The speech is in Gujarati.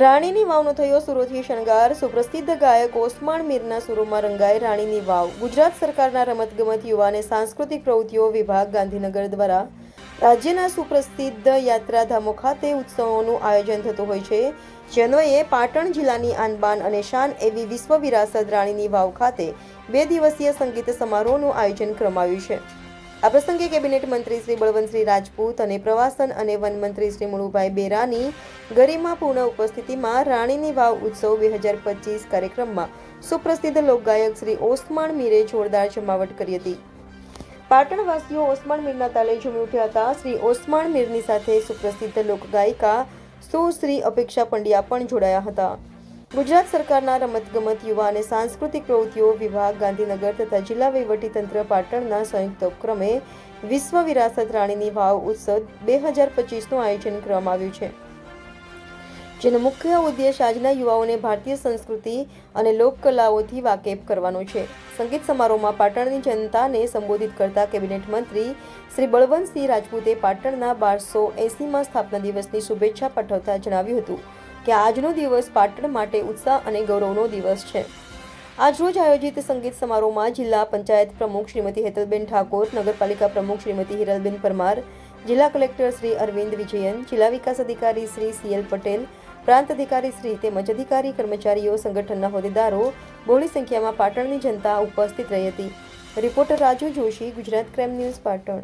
રાણીની વાવનો થયો સુરોથી શણગાર. સુપ્રસિદ્ધ ગાયક ઓસમાણ મીરના સુરોમાં રંગાય રાણીની વાવ. ગુજરાત સરકારના રમતગમત યુવા અને સાંસ્કૃતિક પ્રવૃત્તિઓ વિભાગ ગાંધીનગર દ્વારા રાજ્યના સુપ્રસિદ્ધ યાત્રાધામો ખાતે ઉત્સવોનું આયોજન થતું હોય છે. જેનોએ પાટણ જિલ્લાની આનબાન અને શાન એવી વિશ્વ વિરાસત રાણીની વાવ ખાતે બે દિવસીય સંગીત સમારોહનું આયોજન કરવામાં આવ્યું છે. આ પ્રસંગે કેબિનેટ મંત્રી શ્રી બળવંતસિંહ રાજપૂત અને પ્રવાસન અને વન મંત્રી શ્રી મુળુભાઈ બેરાની ગરિમાપૂર્ણ ઉપસ્થિતિમાં રાણીની વાવ ઉત્સવ બે હજાર પચીસ કાર્યક્રમમાં સુપ્રસિદ્ધ લોકગાયક શ્રી ઓસમાણ મીરે જોરદાર જમાવટ કરી હતી. પાટણવાસીઓ ઓસમાણ મીરના તાલે ઝૂમી ઉઠ્યા હતા. શ્રી ઓસમાણ મીરની સાથે સુપ્રસિદ્ધ લોકગાયિકા સુશ્રી અપેક્ષા પંડ્યા પણ જોડાયા હતા. ગુજરાત સરકારના રમતગમત યુવા અને સાંસ્કૃતિક પ્રવૃત્તિઓ વિભાગ, ગાંધીનગર તથા જિલ્લા વહીવટીતંત્ર પાટણના સંયુક્ત ઉપક્રમે વિશ્વ વિરાસત રાણીની વાવ ઉત્સવ બે હજાર પચીસનું આયોજન કરવામાં આવ્યું છે. જેનો મુખ્ય ઉદ્દેશ આજના યુવાઓને ભારતીય સંસ્કૃતિ અને લોકકલાઓથી વાકેફ કરવાનો છે. સંગીત સમારોહમાં પાટણની જનતાને સંબોધિત કરતા કેબિનેટ મંત્રી શ્રી બળવંતસિંહ રાજપૂતે પાટણના બારસો એસીમાં સ્થાપના દિવસની શુભેચ્છા પાઠવતા જણાવ્યું હતું. કે આજનો દિવસ પાટણ માટે ઉત્સાહ અને ગૌરવનો દિવસ છે. આજરોજ આયોજિત સંગીત સમારોહમાં જિલ્લા પંચાયત પ્રમુખ શ્રીમતી હેતલબેન ઠાકોર, નગરપાલિકા પ્રમુખ શ્રીમતી હિરલબેન પરમાર, જિલ્લા કલેક્ટર શ્રી અરવિંદ વિજયન, જિલ્લા વિકાસ અધિકારી શ્રી સીએલ પટેલ, પ્રાંત અધિકારી શ્રી તેમજ અધિકારી કર્મચારીઓ, સંગઠનના હોદ્દેદારો બહોળી સંખ્યામાં પાટણની જનતા ઉપસ્થિત રહી હતી. Reporter Raju Joshi, Gujarat crime news Patan.